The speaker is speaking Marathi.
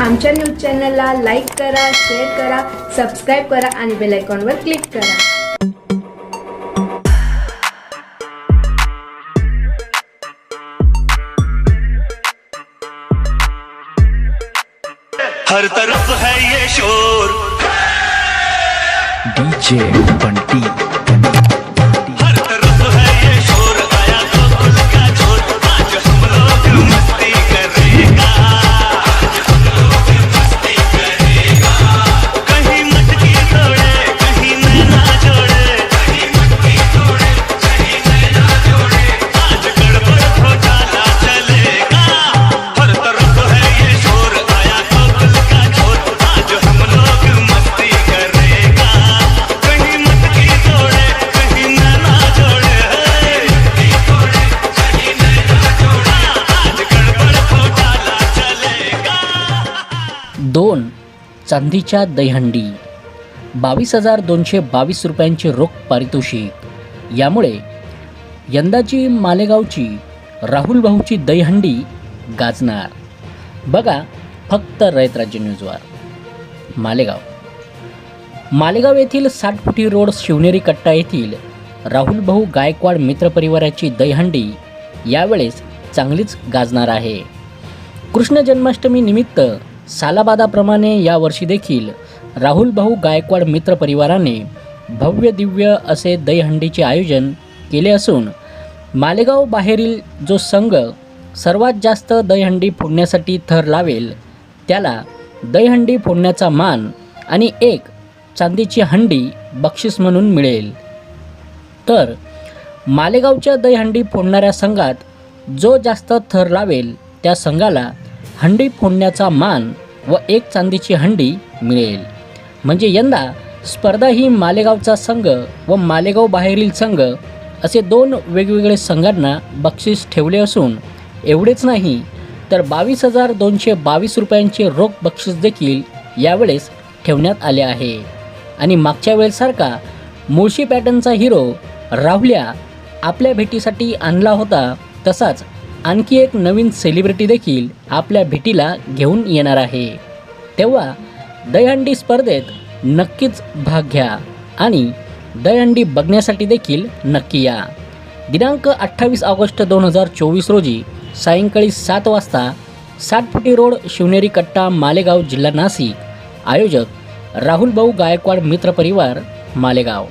आमच्या न्यूज चॅनलला लाईक करा शेअर करा सबस्क्राईब करा आणि बेल आयकॉनवर क्लिक करा. हर तरफ है ये शोर। डीजे बंटी। दोन चांदीच्या दहीहंडी. बावीस हजार दोनशे बावीस रुपयांचे रोख पारितोषिक. यामुळे यंदाची मालेगावची राहुल भाऊची दहीहंडी गाजणार. बघा फक्त रयत राज्य न्यूजवर मालेगाव. मालेगाव येथील साठ फुटी रोड शिवनेरी कट्टा येथील राहुल भाऊ गायकवाड मित्रपरिवाराची दहीहंडी यावेळेस चांगलीच गाजणार आहे. कृष्ण जन्माष्टमी निमित्त सालाबादाप्रमाणे यावर्षी देखील राहुल भाऊ गायकवाड मित्र परिवाराने भव्य दिव्य असे दहीहंडीचे आयोजन केले असून मालेगाव बाहेरील जो संघ सर्वात जास्त दहीहंडी फोडण्यासाठी थर लावेल त्याला दहीहंडी फोडण्याचा मान आणि एक चांदीची हंडी बक्षीस म्हणून मिळेल. तर मालेगावच्या दहीहंडी फोडणाऱ्या संघात जो जास्त थर लावेल त्या संघाला हंडी फोडण्याचा मान व एक चांदीची हंडी मिळेल. म्हणजे यंदा स्पर्धा ही मालेगावचा संघ व मालेगाव बाहेरील संघ असे दोन वेगवेगळे संघांना बक्षीस ठेवले असून एवढेच नाही तर बावीस हजार दोनशे बावीस रुपयांचे रोख बक्षीस देखील यावेळेस ठेवण्यात आले आहे. आणि मागच्या वेळेसारखा मुळशी पॅटर्नचा हिरो राहुल्या आपल्या भेटीसाठी आणला होता तसाच आणखी एक नवीन सेलिब्रिटी देखील आपल्या भेटीला घेऊन येणार आहे. तेव्हा दहीहंडी स्पर्धेत नक्कीच भाग घ्या आणि दहीहंडी बघण्यासाठी देखील नक्की या. दिनांक अठ्ठावीस ऑगस्ट दोन हजार चोवीस रोजी सायंकाळी सात वाजता साठ फुटी रोड शिवनेरी कट्टा मालेगाव जिल्हा नाशिक आयोजक राहुल भाऊ गायकवाड मित्र परिवार मालेगाव.